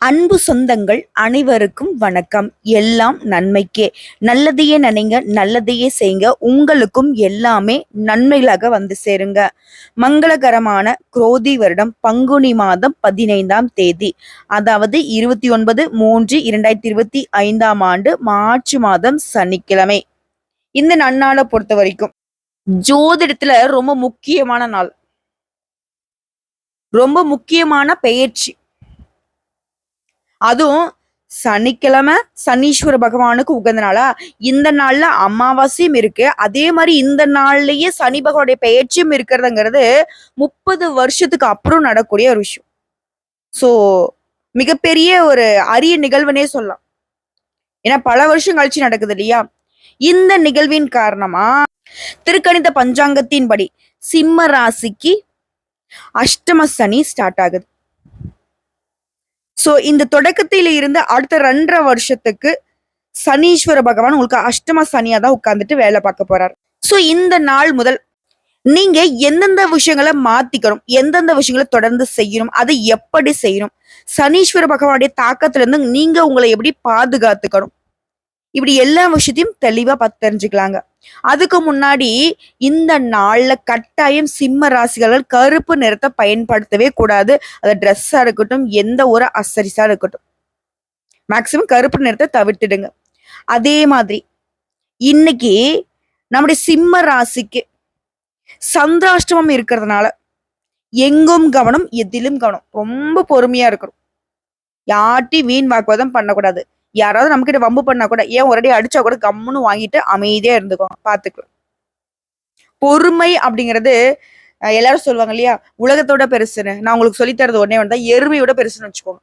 அன்பு சொந்தங்கள் அனைவருக்கும் வணக்கம். எல்லாம் நன்மைக்கே. நல்லதையே நினைங்க நல்லதையே செய்யுங்க. உங்களுக்கும் எல்லாமே நன்மைகளாக வந்து சேருங்க. மங்களகரமான குரோதி வருடம் பங்குனி மாதம் பதினைந்தாம் தேதி. அதாவது இருபத்தி ஒன்பது மூன்று இரண்டாயிரத்தி இருபத்தி ஐந்தாம் ஆண்டு மார்ச் மாதம் சனிக்கிழமை. இந்த நன்னாளை பொறுத்த வரைக்கும். ஜோதிடத்துல ரொம்ப முக்கியமான நாள். ரொம்ப முக்கியமான பெயர்ச்சி. அதுவும் சனிக்கிழமை சனீஸ்வர பகவானுக்கு உகந்த நாளா. இந்த நாள்ல அமாவாசையும் இருக்கு. அதே மாதிரி இந்த நாள்லயே சனி பகவானுடைய பெயர்ச்சியும் இருக்கிறதுங்கிறது முப்பது வருஷத்துக்கு அப்புறம் நடக்கக்கூடிய ஒரு விஷயம். சோ மிகப்பெரிய ஒரு அரிய நிகழ்வுனே சொல்லலாம். ஏன்னா பல வருஷம் கழிச்சு நடக்குது இல்லையா? இந்த நிகழ்வின் காரணமா திருக்கணித பஞ்சாங்கத்தின்படி சிம்ம ராசிக்கு அஷ்டம சனி ஸ்டார்ட் ஆகுது. ஸோ இந்த தொடக்கத்தில இருந்து அடுத்த ரெண்டரை வருஷத்துக்கு சனீஸ்வர பகவான் உங்களுக்கு அஷ்டம சனியா தான் உட்கார்ந்துட்டு வேலை பார்க்க போறார். சோ இந்த நாள் முதல் நீங்க எந்தெந்த விஷயங்களை மாத்திக்கணும் எந்தெந்த விஷயங்களை தொடர்ந்து செய்யணும் அதை எப்படி செய்யணும் சனீஸ்வர பகவானுடைய தாக்கத்துல இருந்து நீங்க உங்களை எப்படி பாதுகாத்துக்கணும் இப்படி எல்லா விஷயத்தையும் தெளிவா பார்த்து தெரிஞ்சுக்கலாங்க அதுக்கு முன்னாடி இந்த நாளில் கட்டாயம் சிம்ம ராசிகள் கருப்பு நிறத்தை பயன்படுத்தவே கூடாது. அது ட்ரெஸ்ஸாக இருக்கட்டும் எந்த ஒரு அசரிஸாக இருக்கட்டும். மேக்சிமம் கருப்பு நிறத்தை தவிர்த்துடுங்க. அதே மாதிரி இன்னைக்கு நம்முடைய சிம்ம ராசிக்கு சந்திராஷ்டமம் இருக்கிறதுனால எங்கும் கவனம் எதிலும் கவனம். ரொம்ப பொறுமையா இருக்கணும். யார்ட்டி வீண் வாக்குவாதம் பண்ணக்கூடாது. யாராவது நம்ம கிட்ட வம்பு பண்ணா கூட ஏன் ஒரே அடிச்சா கூட கம்முன்னு வாங்கிட்டு அமைதியா இருந்துக்கோங்க பாத்துக்கலாம் பொறுமை அப்படிங்கிறது எல்லாரும் சொல்லுவாங்க இல்லையா? உலகத்தோட பெருசுன்னு. நான் உங்களுக்கு சொல்லித் தரது ஒன்னே ஒன்று தான் எருமையோட பெருசுன்னு வச்சுக்கோங்க.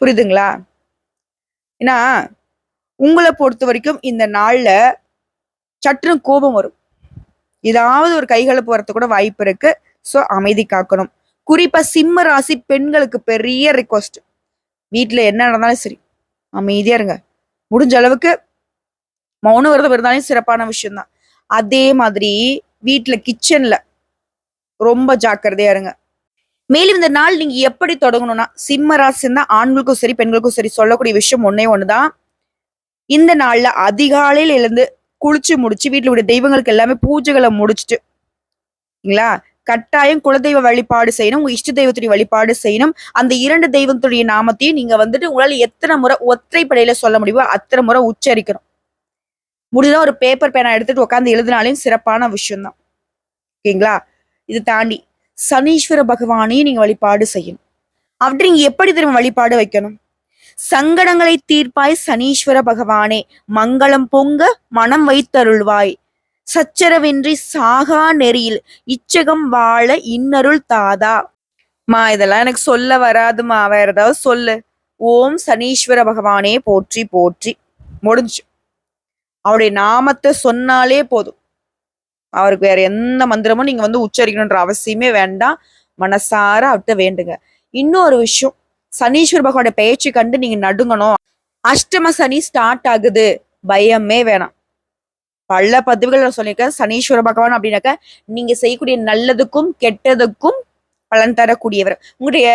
புரியுதுங்களா? ஏன்னா உங்களை பொறுத்த வரைக்கும் இந்த நாள்ல சற்று கோபம் வரும். ஏதாவது ஒரு கைகலப்பு வரது கூட வாய்ப்பு இருக்கு. ஸோ அமைதி காக்கணும். குறிப்பா சிம்ம ராசி பெண்களுக்கு பெரிய ரிக்வஸ்ட் வீட்டுல என்ன நடந்தாலும் சரி. அமைதியா இருங்க. முடிஞ்ச அளவுக்கு மௌன விரதம் இருந்தாலே சிறப்பான விஷயம்தான். அதே மாதிரி வீட்டுல கிச்சன்ல ரொம்ப ஜாக்கிரதையா இருங்க. மேலும் இந்த நாள் நீங்க எப்படி தொடங்கணும்னா சிம்ம ராசி தான் ஆண்களுக்கும் சரி பெண்களுக்கும் சரி சொல்லக்கூடிய விஷயம் ஒன்னே ஒண்ணுதான். இந்த நாள்ல அதிகாலையில எழுந்து குளிச்சு முடிச்சு வீட்டுல உடைய தெய்வங்களுக்கு எல்லாமே பூஜைகளை முடிச்சுட்டு சரிங்களா கட்டாயம் குலதெய்வ வழிபாடு செய்யணும் உங்க இஷ்ட தெய்வத்துடைய வழிபாடு செய்யணும். அந்த இரண்டு தெய்வத்துடைய நாமத்தையும் நீங்க வந்துட்டு உங்களால எத்தனை முறை ஒற்றைப்படையில சொல்ல முடியுமோ அத்தனை முறை உச்சரிக்கணும். முடிஞ்சா ஒரு பேப்பர் பேனா எடுத்துட்டு உட்காந்து எழுதினாலையும் சிறப்பான விஷயம்தான். ஓகேங்களா? இது தாண்டி சனீஸ்வர பகவானையும் நீங்க வழிபாடு செய்யணும். அப்படி நீங்க எப்படி திரும்ப வழிபாடு வைக்கணும்? சங்கடங்களை தீர்ப்பாய் சனீஸ்வர பகவானே மங்களம் பொங்க மனம் வைத்தருள்வாய். சச்சரவின்றி சாகா நெறியில் இச்சகம் வாழ இன்னருள் தாதா. மா இதெல்லாம் எனக்கு சொல்ல வராதுமா. வேற ஏதாவது சொல்லு. ஓம் சனீஸ்வர பகவானே போற்றி போற்றி. முடிஞ்சு. அவருடைய நாமத்தை சொன்னாலே போதும். அவருக்கு வேற எந்த மந்திரமும் நீங்க வந்து உச்சரிக்கணுன்ற அவசியமே வேண்டாம். மனசார அவர்கிட்ட வேண்டுங்க. இன்னொரு விஷயம். சனீஸ்வர பகவானுடைய பெயர்ச்சி கண்டு நீங்க நடுங்கணும். அஷ்டம சனி ஸ்டார்ட் ஆகுது. பயமே வேணாம். பல பதிவுகள் நான் சொல்லியிருக்கேன். சனீஸ்வர பகவான் அப்படின்னாக்க நீங்க செய்யக்கூடிய நல்லதுக்கும் கெட்டதுக்கும் பலன் தரக்கூடியவர். உங்களுடைய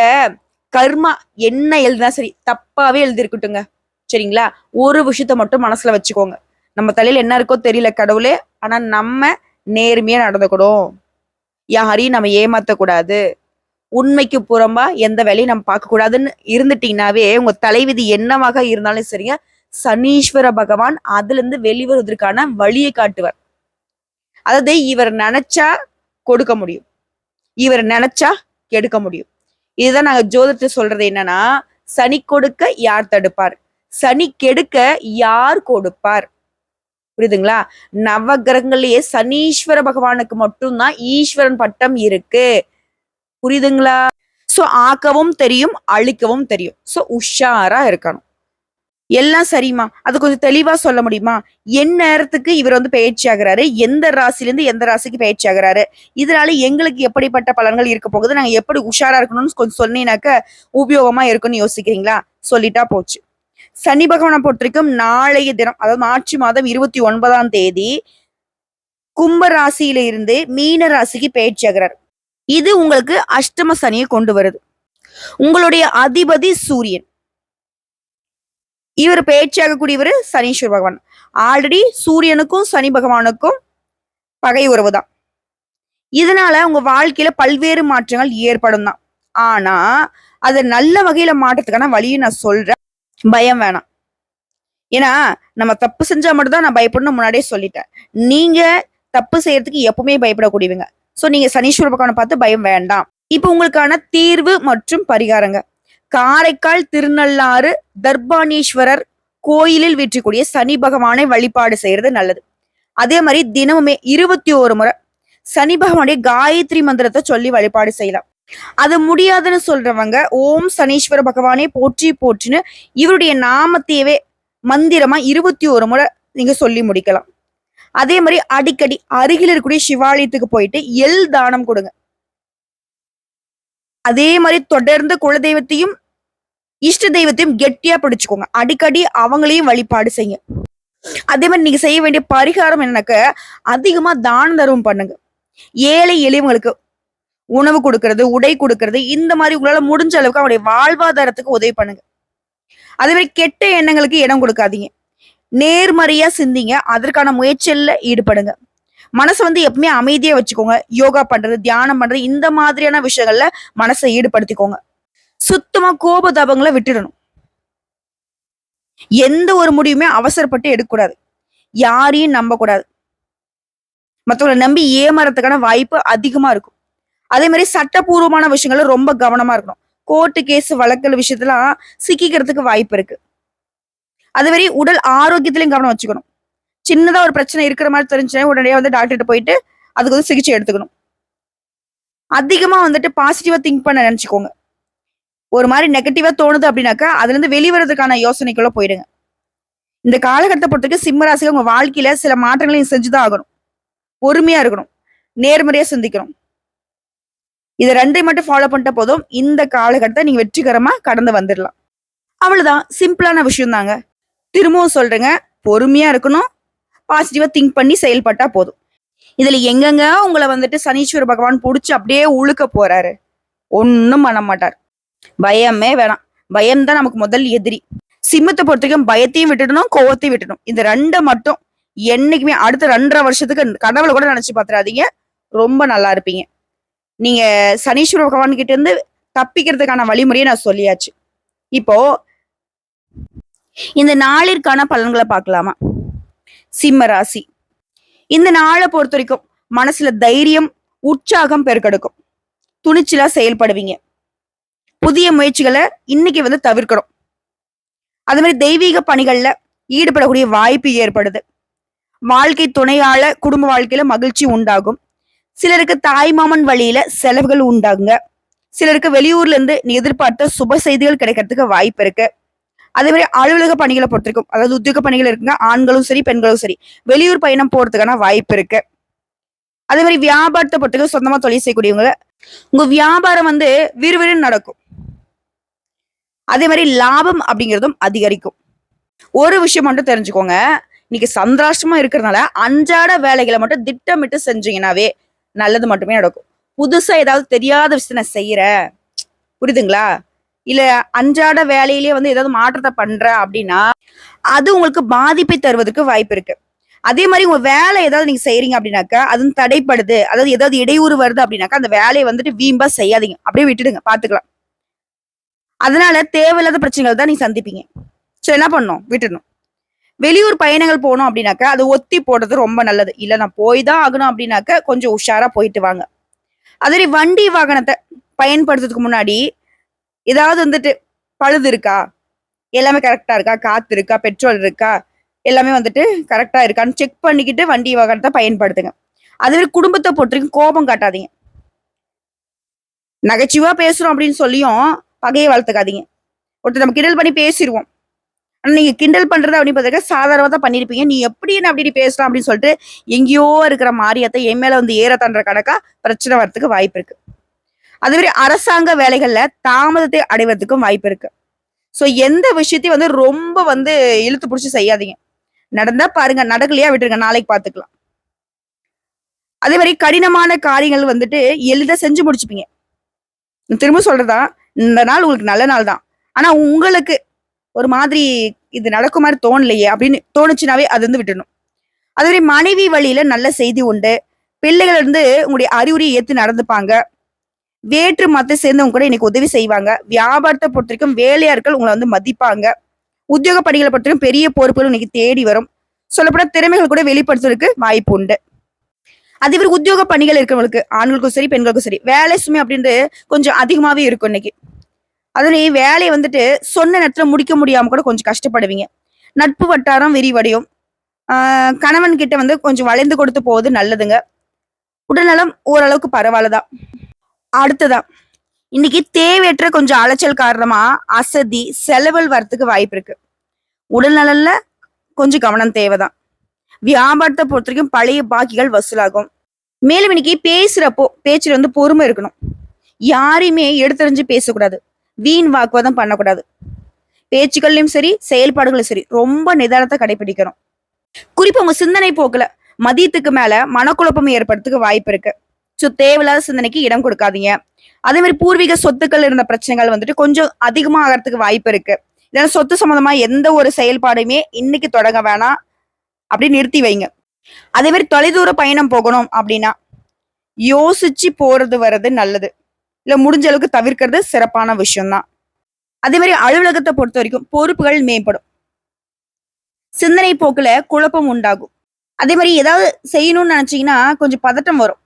கர்மா என்ன எழுதுனா சரி தப்பாவே எழுதிருக்கட்டுங்க சரிங்களா? ஒரு விஷயத்த மட்டும் மனசுல வச்சுக்கோங்க. நம்ம தலையில என்ன இருக்கோ தெரியல கடவுளே ஆனா நம்ம நேர்மையா நடந்துக்கணும். யாரையும் நம்ம ஏமாத்தக்கூடாது. உண்மைக்கு புறம்பா எந்த வேலையும் நம்ம பார்க்க கூடாதுன்னு இருந்துட்டீங்கன்னாவே உங்க தலைவிதி என்னவாக இருந்தாலும் சரிங்க. சனீஸ்வர பகவான் அதுல இருந்து வெளிவருவதற்கான வழியை காட்டுவார். அதாவது இவர் நினைச்சா கொடுக்க முடியும். இவர் நினைச்சா கெடுக்க முடியும். இதுதான் நாங்க ஜோதிடத்தை சொல்றது என்னன்னா சனி கொடுக்க யார் தடுப்பார்? சனி கெடுக்க யார் கொடுப்பார்? புரியுதுங்களா? நவகிரகங்கள்லயே சனீஸ்வர பகவானுக்கு மட்டும்தான் ஈஸ்வரன் பட்டம் இருக்கு. புரியுதுங்களா? சோ ஆக்கவும் தெரியும் அழிக்கவும் தெரியும். சோ உஷாரா இருக்கணும். எல்லாம் சரிம்மா. அது கொஞ்சம் தெளிவா சொல்ல முடியுமா? என் நேரத்துக்கு இவர் வந்து பயிற்சி ஆகுறாரு. எந்த ராசிலேருந்து எந்த ராசிக்கு பயிற்சி ஆகிறாரு? இதனால எங்களுக்கு எப்படிப்பட்ட பலன்கள் இருக்க போகுது? நாங்க எப்படி உஷாரா இருக்கணும்னு கொஞ்சம் சொன்னீங்கன்னாக்க உபயோகமா இருக்கும்னு யோசிக்கிறீங்களா? சொல்லிட்டா போச்சு. சனி பகவானை பொறுத்திருக்கும் நாளைய தினம் அதாவது மார்ச் மாதம் இருபத்தி ஒன்பதாம் தேதி கும்ப ராசியில இருந்து மீன ராசிக்கு பயிற்சி ஆகிறார். இது உங்களுக்கு அஷ்டம சனியை கொண்டு வருது. உங்களுடைய அதிபதி சூரியன். இவர் பேச்சாகக்கூடியவர் சனீஸ்வர் பகவான். ஆல்ரெடி சூரியனுக்கும் சனி பகவானுக்கும் பகை உறவு தான் இதனால உங்க வாழ்க்கையில பல்வேறு மாற்றங்கள் ஏற்படும் தான் ஆனா அதை நல்ல வகையில மாற்றத்துக்கான வழியை நான் சொல்றேன். பயம் வேணாம். ஏன்னா நம்ம தப்பு செஞ்சா மட்டும்தான் நான் பயப்படணும் முன்னாடியே சொல்லிட்டேன். நீங்க தப்பு செய்யறதுக்கு எப்பவுமே பயப்படக்கூடியவங்க. சோ நீங்க சனீஸ்வர பகவானை பார்த்து பயம் வேண்டாம். இப்போ உங்களுக்கான தீர்வு மற்றும் பரிகாரங்க. காரைக்கால் திருநள்ளாறு தர்பானீஸ்வரர் கோயிலில் வீற்றக்கூடிய சனி பகவானை வழிபாடு செய்யறது நல்லது. அதே மாதிரி தினமுமே இருபத்தி ஒரு முறை சனி பகவானுடைய காயத்ரி மந்திரத்தை சொல்லி வழிபாடு செய்யலாம். அது முடியாதுன்னு சொல்றவங்க ஓம் சனீஸ்வர பகவானே போற்றி போற்றின்னு இவருடைய நாமத்தையவே மந்திரமா இருபத்தி ஒரு முறை நீங்க சொல்லி முடிக்கலாம். அதே மாதிரி அடிக்கடி அருகில் இருக்கக்கூடிய சிவாலயத்துக்கு போயிட்டு எல் தானம் கொடுங்க. அதே மாதிரி தொடர்ந்து குலதெய்வத்தையும் இஷ்ட தெய்வத்தையும் கெட்டியா பிடிச்சுக்கோங்க. அடிக்கடி அவங்களையும் வழிபாடு செய்யுங்க. அதே மாதிரி நீங்க செய்ய வேண்டிய பரிகாரம் என்னக்க அதிகமா தான தர்மம் பண்ணுங்க. ஏழை எளியவங்களுக்கு உணவு கொடுக்கறது உடை கொடுக்கறது இந்த மாதிரி உங்களால முடிஞ்ச அளவுக்கு அவங்களுடைய வாழ்வாதாரத்துக்கு உதவி பண்ணுங்க. அதே மாதிரி கெட்ட எண்ணங்களுக்கு இடம் கொடுக்காதீங்க. நேர்மறையா சிந்திங்க. அதற்கான முயற்சியில ஈடுபடுங்க. மனசை வந்து எப்பவுமே அமைதியா வச்சுக்கோங்க. யோகா பண்றது தியானம் பண்றது இந்த மாதிரியான விஷயங்கள்ல மனசை ஈடுபடுத்திக்கோங்க. சுத்தமா கோபதாபங்களை விட்டுடணும். எந்த ஒரு முடிவுமே அவசரப்பட்டு எடுக்கக்கூடாது. யாரையும் நம்பக்கூடாது. மற்றவங்களை நம்பி ஏமாறதுக்கான வாய்ப்பு அதிகமா இருக்கும். அதே மாதிரி சட்டப்பூர்வமான விஷயங்கள்ல ரொம்ப கவனமா இருக்கணும். கோர்ட்டு கேஸ் வழக்கல் விஷயத்தெல்லாம் சிக்கிக்கிறதுக்கு வாய்ப்பு இருக்கு. அதே மாதிரி உடல் ஆரோக்கியத்திலையும் கவனம் வச்சுக்கணும். சின்னதா ஒரு பிரச்சனை இருக்கிற மாதிரி தெரிஞ்சுன்னா உடனே வந்து டாக்டர்கிட்ட போயிட்டு அதுக்கு வந்து சிகிச்சை எடுத்துக்கணும். அதிகமா வந்துட்டு பாசிட்டிவா திங்க் பண்ண நினைச்சுக்கோங்க. ஒரு மாதிரி நெகட்டிவா தோணுது அப்படின்னாக்கா அதுல இருந்து வெளிவரதுக்கான யோசனைக்குள்ள போயிடுங்க. இந்த காலகட்டத்தை பொறுத்தவரைக்கும் சிம்மராசிக்கு உங்க வாழ்க்கையில சில மாற்றங்களையும் செஞ்சுதான் ஆகணும். பொறுமையா இருக்கணும். நேர்மறையா சிந்திக்கணும். இதை ரெண்டையும் மட்டும் ஃபாலோ பண்ணிட்ட போதும். இந்த காலகட்டத்தை நீங்க வெற்றிகரமா கடந்து வந்துடலாம். அவ்வளவுதான். சிம்பிளான விஷயம் தாங்க திரும்பவும் சொல்றேங்க. பொறுமையா இருக்கணும். பாசிட்டிவா திங்க் பண்ணி செயல்பட்டா போதும். இதுல எங்கெங்க உங்களை வந்துட்டு சனீஸ்வர பகவான் புடிச்சு அப்படியே உழுக்க போறாரு? ஒன்னும் பண்ண மாட்டார். பயமே வேணாம். பயம் தான் நமக்கு முதல் எதிரி. சிம்மத்தை பொறுத்த வரைக்கும் பயத்தையும் விட்டுடணும் கோவத்தையும் விட்டுடணும். இந்த ரெண்டை மட்டும் என்னைக்குமே அடுத்த ரெண்டரை வருஷத்துக்கு கடவுளை கூட நினைச்சு பாத்துறாதீங்க. ரொம்ப நல்லா இருப்பீங்க. நீங்க சனீஸ்வர பகவான் கிட்ட இருந்து தப்பிக்கிறதுக்கான வழிமுறையை நான் சொல்லியாச்சு. இப்போ இந்த நாளிற்கான பலன்களை பார்க்கலாமா? சிம்ம ராசி. இந்த நாளை பொறுத்த வரைக்கும் மனசுல தைரியம் உற்சாகம் பெருக்கெடுக்கும். துணிச்சலா செயல்படுவீங்க. புதிய முயற்சிகளை இன்னைக்கு வந்து தவிர்க்கணும். அது மாதிரி தெய்வீக பணிகள்ல ஈடுபடக்கூடிய வாய்ப்பு ஏற்படுது. வாழ்க்கை துணையால குடும்ப வாழ்க்கையில மகிழ்ச்சி உண்டாகும். சிலருக்கு தாய்மாமன் வழியில செலவுகள் உண்டாகுங்க. சிலருக்கு வெளியூர்ல இருந்து நீ எதிர்பார்த்த சுப செய்திகள் கிடைக்கிறதுக்கு வாய்ப்பு இருக்கு. அதே மாதிரி அலுவலக பணிகளை பொறுத்திருக்கும். அதாவது உத்தியோக பணிகள் இருக்குங்க. ஆண்களும் சரி பெண்களும் சரி. வெளியூர் பயணம் போறதுக்கான வாய்ப்பு இருக்கு. அதே மாதிரி வியாபாரத்தை பொறுத்தவரைக்கும் சொந்தமா தொழில் செய்யக்கூடியவங்க உங்க வியாபாரம் வந்து விறுவிறுன்னு நடக்கும். அதே மாதிரி லாபம் அப்படிங்கிறதும் அதிகரிக்கும். ஒரு விஷயம் மட்டும் தெரிஞ்சுக்கோங்க. இன்னைக்கு சந்திராஷ்டமா இருக்கிறதுனால அன்றாட வேலைகளை மட்டும் திட்டமிட்டு செஞ்சீங்கன்னாவே நல்லது மட்டுமே நடக்கும். புதுசா ஏதாவது தெரியாத விஷயத்த நான் செய்யறேன். புரியுதுங்களா? இல்ல அன்றாட வேலையிலேயே வந்து ஏதாவது மாற்றத்தை பண்ற அப்படின்னா அது உங்களுக்கு பாதிப்பை தருவதற்கு வாய்ப்பு இருக்கு. அதே மாதிரி உங்க வேலை ஏதாவது நீங்க செய்யறீங்க அப்படின்னாக்கா அது வந்து தடைப்படுது. அதாவது ஏதாவது இடையூறு வருது அப்படின்னாக்கா அந்த வேலையை வந்துட்டு வீம்பா செய்யாதீங்க. அப்படியே விட்டுடுங்க. பாத்துக்கலாம். அதனால தேவையில்லாத பிரச்சனைகள் தான் நீ சந்திப்பீங்க. ஸோ என்ன பண்ணணும்? விட்டுடணும். வெளியூர் பயணங்கள் போகணும் அப்படின்னாக்கா அது ஒத்தி போடுறது ரொம்ப நல்லது. இல்ல நான் போய் தான் ஆகணும் அப்படின்னாக்க கொஞ்சம் உஷாரா போயிட்டு வாங்க. அதே மாதிரி வண்டி வாகனத்தை பயன்படுத்துறதுக்கு முன்னாடி ஏதாவது வந்துட்டு பழுது இருக்கா? எல்லாமே கரெக்டா இருக்கா? காத்து இருக்கா? பெட்ரோல் இருக்கா? எல்லாமே வந்துட்டு கரெக்டா இருக்கான்னு செக் பண்ணிக்கிட்டு வண்டி வாகனத்தை பயன்படுத்துங்க. அதுவே குடும்பத்தை பொறுத்த கோபம் காட்டாதீங்க. நகைச்சுவா பேசுறோம் அப்படின்னு சொல்லியும் பகையை வளர்த்துக்காதீங்க. ஒருத்தர் நம்ம கிண்டல் பண்ணி பேசிடுவோம் ஆனால் நீங்கள் கிண்டல் பண்ணுறது அப்படின்னு பார்த்தா சாதாரணமாக தான் பண்ணியிருப்பீங்க நீ எப்படி என்ன அப்படி பேசலாம் அப்படின்னு சொல்லிட்டு எங்கேயோ இருக்கிற மாரியத்தை என் மேலே வந்து ஏற தண்ட கணக்காக பிரச்சனை வர்றதுக்கு வாய்ப்பு இருக்கு. அதே மாதிரி அரசாங்க வேலைகளில் தாமதத்தை அடைவதற்கும் வாய்ப்பு இருக்கு. ஸோ எந்த விஷயத்தையும் வந்து ரொம்ப வந்து இழுத்து பிடிச்சி செய்யாதீங்க. நடந்தா பாருங்க நடக்கலையா விட்டுருங்க நாளைக்கு பார்த்துக்கலாம். அதே மாதிரி கடினமான காரியங்கள் வந்துட்டு எளிதாக செஞ்சு முடிச்சுப்பீங்க. திரும்ப சொல்றதா? இந்த நாள் உங்களுக்கு நல்ல நாள் தான். ஆனா உங்களுக்கு ஒரு மாதிரி இது நடக்கும் மாதிரி தோணலையே அப்படின்னு தோணுச்சுனாவே அது வந்து விட்டுடணும் அதுவே மனைவி வழியில நல்ல செய்தி உண்டு. பிள்ளைகள் இருந்து உங்களுடைய அறிவுரையை ஏத்து நடந்துப்பாங்க. வேற்று மத்த சேர்ந்தவங்க கூட இன்னைக்கு உதவி செய்வாங்க. வியாபாரத்தை பொறுத்த வரைக்கும் வேலையாட்கள் உங்களை வந்து மதிப்பாங்க. உத்தியோக பணிகளை பொறுத்த வரைக்கும் பெரிய பொறுப்புகள் இன்னைக்கு தேடி வரும். சொல்லப்பட திறமைகள் கூட வெளிப்படுத்துறதுக்கு வாய்ப்பு உண்டு. அது மாதிரி உத்தியோக பணிகள் இருக்கிறவங்களுக்கு ஆண்களுக்கும் சரி பெண்களுக்கும் சரி. வேலை சுமை அப்படின்றது கொஞ்சம் அதிகமாவே இருக்கும் இன்னைக்கு. அதுலேயே வேலையை வந்துட்டு சொன்ன நேரத்துல முடிக்க முடியாம கூட கொஞ்சம் கஷ்டப்படுவீங்க. நட்பு வட்டாரம் விரிவடையும். கணவன் கிட்ட வந்து கொஞ்சம் வளைந்து கொடுத்து போவது நல்லதுங்க. உடல்நலம் ஓரளவுக்கு பரவாயில்லதான் அடுத்ததான் இன்னைக்கு தேவையற்ற கொஞ்சம் அலைச்சல் காரணமா அசதி செலவல் வரத்துக்கு வாய்ப்பு இருக்கு. உடல்நலன்ல கொஞ்சம் கவனம் தேவைதான். வியாபாரத்தை பொறுத்த வரைக்கும் பழைய பாக்கிகள் வசூலாகும். மேலும் இன்னைக்கு பேசுறப்போ பேச்சுல வந்து பொறுமை இருக்கணும். யாரையுமே எடுத்தறிஞ்சு பேசக்கூடாது. வீண் வாக்குவாதம் பண்ணக்கூடாது. பேச்சுக்கள்லையும் சரி செயல்பாடுகளும் சரி ரொம்ப நிதானத்தை கடைபிடிக்கணும். குறிப்பா உங்க சிந்தனை போக்குல மதியத்துக்கு மேல மனக்குழப்பம் ஏற்படுறதுக்கு வாய்ப்பு இருக்கு. ஸோ தேவையில்லாத சிந்தனைக்கு இடம் கொடுக்காதீங்க. அதே மாதிரி பூர்வீக சொத்துக்கள் இருந்த பிரச்சனைகள் வந்துட்டு கொஞ்சம் அதிகமாக ஆகிறதுக்கு வாய்ப்பு இருக்கு. இதனால சொத்து சம்பந்தமா எந்த ஒரு செயல்பாடுமே இன்னைக்கு தொடங்க வேணாம். அப்படி நிறுத்தி வைங்க. அதே மாதிரி தொலைதூர பயணம் போகணும் அப்படின்னா யோசிச்சு போறது வர்றது நல்லது. இல்ல முடிஞ்ச அளவுக்கு தவிர்க்கிறது சிறப்பான விஷயம்தான். அதே மாதிரி அலுவலகத்தை பொறுத்த வரைக்கும் பொறுப்புகள் மேம்படும். சிந்தனை போக்குல குழப்பம் உண்டாகும். அதே மாதிரி ஏதாவது செய்யணும்னு நினைச்சீங்கன்னா கொஞ்சம் பதட்டம் வரும்.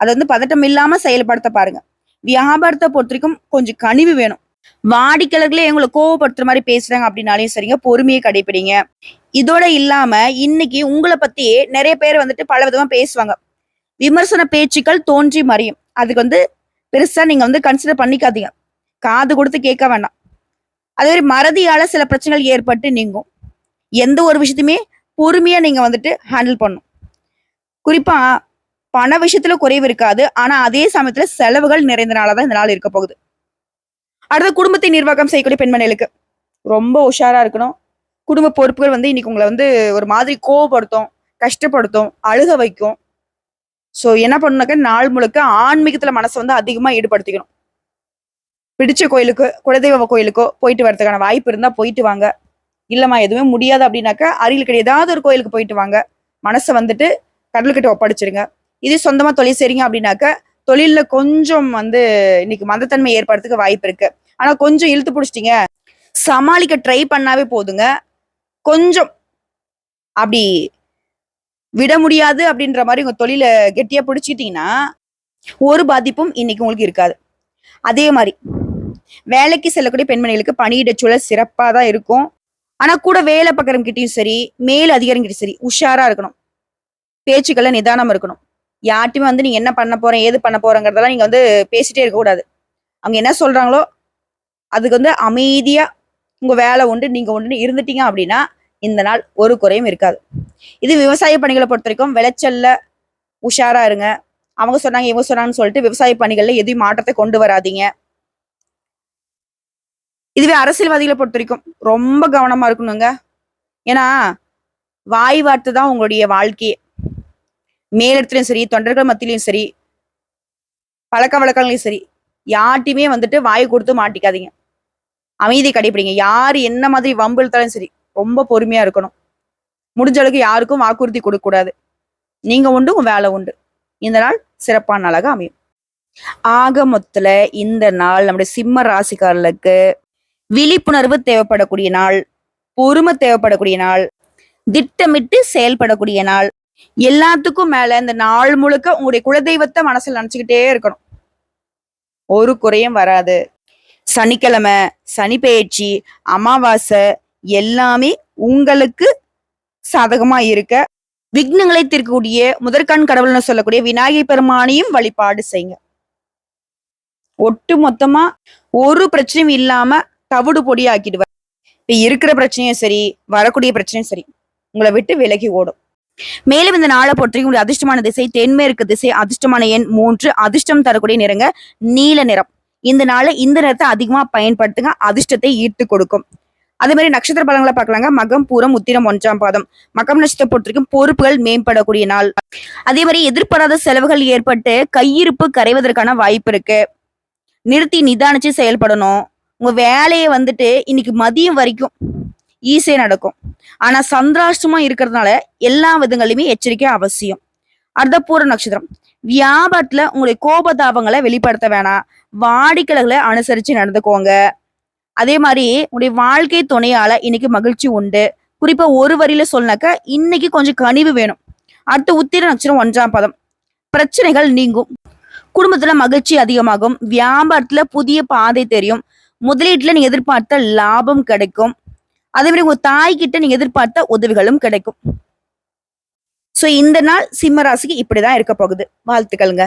அது வந்து பதட்டம் இல்லாம செயல்படுத்த பாருங்க. வியாபாரத்தை பொறுத்த வரைக்கும் கொஞ்சம் கனிவு வேணும். வாடிக்கையாளர்களே எங்களை கோவப்படுத்துற மாதிரி பேசுறாங்க அப்படின்னாலையும் சரிங்க. பொறுமையை கடைபிடிங்க இதோட இல்லாம இன்னைக்கு உங்களை பத்தி நிறைய பேர் வந்துட்டு பல விதமா பேசுவாங்க. விமர்சன பேச்சுக்கள் தோன்றி மறையும். அதுக்கு வந்து பெருசா நீங்க வந்து கன்சிடர் பண்ணிக்காதீங்க. காது கொடுத்து கேட்க வேண்டாம் அதே மாதிரி மறதியால சில பிரச்சனைகள் ஏற்பட்டு நீங்கும். எந்த ஒரு விஷயத்தையுமே பொறுமையா நீங்க வந்துட்டு ஹேண்டில் பண்ணும் குறிப்பா பண விஷயத்துல குறைவு இருக்காது. ஆனா அதே சமயத்துல செலவுகள் நிறைந்த நாளாதான் இந்த நாள் இருக்க போகுது. அடுத்த குடும்பத்தை நிர்வாகம் செய்யக்கூடிய பெண்மணிகளுக்கு. ரொம்ப உஷாரா இருக்கணும். குடும்ப பொறுப்புகள் வந்து இன்னைக்கு உங்களை வந்து ஒரு மாதிரி கோவப்படுத்தும் கஷ்டப்படுத்தும் அழுக வைக்கும். ஸோ என்ன பண்ணுனாக்க நாள் முழுக்க ஆன்மீகத்தில் மனசை வந்து அதிகமாக ஈடுபடுத்திக்கணும். பிடிச்ச கோயிலுக்கு குலதெய்வ கோயிலுக்கோ போயிட்டு வரதுக்கான வாய்ப்பு இருந்தால் போயிட்டு வாங்க. இல்லைம்மா எதுவுமே முடியாது அப்படின்னாக்கா அருகில் கிடையாது ஏதாவது ஒரு கோயிலுக்கு போயிட்டு வாங்க. மனசை வந்துட்டு கடலுக்கிட்ட ஒப்படைச்சிருங்க. இது சொந்தமாக தொழில் செய்றீங்க அப்படின்னாக்க தொழிலில் கொஞ்சம் வந்து இன்னைக்கு மந்தத்தன்மை ஏற்படுறதுக்கு வாய்ப்பு இருக்கு. ஆனால் கொஞ்சம் இழுத்து பிடிச்சிட்டிங்க. சமாளிக்க ட்ரை பண்ணாவே போதுங்க. கொஞ்சம் அப்படி விட முடியாது அப்படின்ற மாதிரி உங்க தொழில கெட்டியா பிடிச்சிட்டீங்கன்னா ஒரு பாதிப்பும் இன்னைக்கு உங்களுக்கு இருக்காது. அதே மாதிரி வேலைக்கு செல்லக்கூடிய பெண்மணிகளுக்கு பணியிட சூழல் சிறப்பாக தான் இருக்கும். ஆனா கூட வேலை பார்க்கறவங்கிட்டயும் சரி மேல் அதிகாரிகிட்டயும் சரி உஷாரா இருக்கணும். பேச்சுக்கள்ல நிதானம் இருக்கணும். யார்ட்டையுமே வந்து நீங்க என்ன பண்ண போறேன் ஏது பண்ண போறேங்கிறதெல்லாம் நீங்க வந்து பேசிட்டே இருக்கக்கூடாது அவங்க என்ன சொல்றாங்களோ அதுக்கு வந்து அமைதியா உங்க வேலை உண்டு நீங்க ஒன்று இருந்துட்டீங்க அப்படின்னா இந்த நாள் ஒரு குறையும் இருக்காது. இது விவசாய பணிகளை பொறுத்த வரைக்கும் விளைச்சல்ல உஷாரா இருங்க. அவங்க சொன்னாங்க இவங்க சொன்னாங்கன்னு சொல்லிட்டு விவசாய பணிகள்ல எதையும் மாற்றத்தை கொண்டு வராதீங்க. இதுவே அரசியல்வாதிகளை பொறுத்த வரைக்கும் ரொம்ப கவனமா இருக்கணுங்க. ஏன்னா வாய் வார்த்தை தான் உங்களுடைய வாழ்க்கையே. மேலிடத்துலையும் சரி தொண்டர்கள் மத்தியிலையும் சரி பழக்க வழக்கங்களையும் சரி யார்ட்டையுமே வந்துட்டு வாய் கொடுத்து மாட்டிக்காதீங்க. அமைதி கடைபிடிங்க. யார் என்ன மாதிரி வம்பு இழுத்தாலும் சரி ரொம்ப பொறுமையா இருக்கணும். முடிஞ்ச அளவுக்கு யாருக்கும் வாக்குறுதி கொடுக்க கூடாது. நீங்க உண்டு உங்க வேலை உண்டு. இந்த நாள் சிறப்பான நாளாக அமையும். ஆக மொத்தத்துல இந்த நாள் நம்முடைய சிம்ம ராசிக்காரர்களுக்கு விழிப்புணர்வு தேவைப்படக்கூடிய நாள் பொறுமை தேவைப்படக்கூடிய நாள் திட்டமிட்டு செயல்படக்கூடிய நாள். எல்லாத்துக்கும் மேல இந்த நாள் முழுக்க உங்களுடைய குலதெய்வத்தை மனசுல நினைச்சுக்கிட்டே இருக்கணும். ஒரு குறையும் வராது. சனிக்கிழமை சனி பெயர்ச்சி அமாவாசை எல்லாமே உங்களுக்கு சாதகமா இருக்க. விக்னங்களை தீர்க்கக்கூடிய முதற்கண் கடவுள்னு சொல்லக்கூடிய விநாயகர் பெருமானையும் வழிபாடு செய்யுங்க. ஒட்டு மொத்தமா ஒரு பிரச்சனையும் இல்லாம தவிடு பொடி ஆக்கிடுவார் இப்ப இருக்கிற பிரச்சனையும் சரி வரக்கூடிய பிரச்சனையும் சரி உங்களை விட்டு விலகி ஓடும். மேலும் இந்த நாளை பொறுத்தவரைக்கும் உங்களுடைய அதிர்ஷ்டமான திசை தென்மேற்கு திசை அதிர்ஷ்டமான எண் மூன்று அதிர்ஷ்டம் தரக்கூடிய நிறங்க நீல நிறம். இந்த நாளை இந்த நிறத்தை அதிகமா பயன்படுத்துங்க அதிர்ஷ்டத்தை ஈர்த்து கொடுக்கும். அதே மாதிரி நட்சத்திர பலன்களை பார்க்கலாங்க. மகம் பூரம் உத்திரம் ஒன்றாம் பாதம். மகம் நட்சத்திரம் பொறுத்திருக்கும் பொறுப்புகள் மேம்படக்கூடிய நாள். அதே மாதிரி எதிர்பாராத செலவுகள் ஏற்பட்டு கையிருப்பு கரைவதற்கான வாய்ப்பு இருக்கு. நிறுத்தி நிதானிச்சு செயல்படணும். உங்க வேலையை வந்துட்டு இன்னைக்கு மதியம் வரைக்கும் ஈஸியாக நடக்கும். ஆனா சந்திராஷ்டமாக இருக்கிறதுனால எல்லா விதங்களையுமே எச்சரிக்கை அவசியம். அர்த்தபூர்வ நட்சத்திரம். வியாபாரத்துல உங்களுடைய கோபதாபங்களை வெளிப்படுத்த வேணாம். வாடிக்கைகளை அனுசரிச்சு நடந்துக்கோங்க. அதே மாதிரி உங்களுடைய வாழ்க்கை துணையால இன்னைக்கு மகிழ்ச்சி உண்டு. குறிப்பா ஒரு வரியில சொன்னாக்க இன்னைக்கு கொஞ்சம் கனிவு வேணும். அடுத்து உத்திர நட்சத்திரம் ஒன்றாம் பதம். பிரச்சனைகள் நீங்கும். குடும்பத்துல மகிழ்ச்சி அதிகமாகும். வியாபாரத்துல புதிய பாதை தெரியும். முதலீட்டுல நீங்க எதிர்பார்த்த லாபம் கிடைக்கும். அதே மாதிரி உங்க தாய் கிட்ட நீங்க எதிர்பார்த்த உதவிகளும் கிடைக்கும். சோ இந்த நாள் சிம்ம ராசிக்கு இப்படிதான் இருக்க போகுது. வாழ்த்துக்கள்ங்க.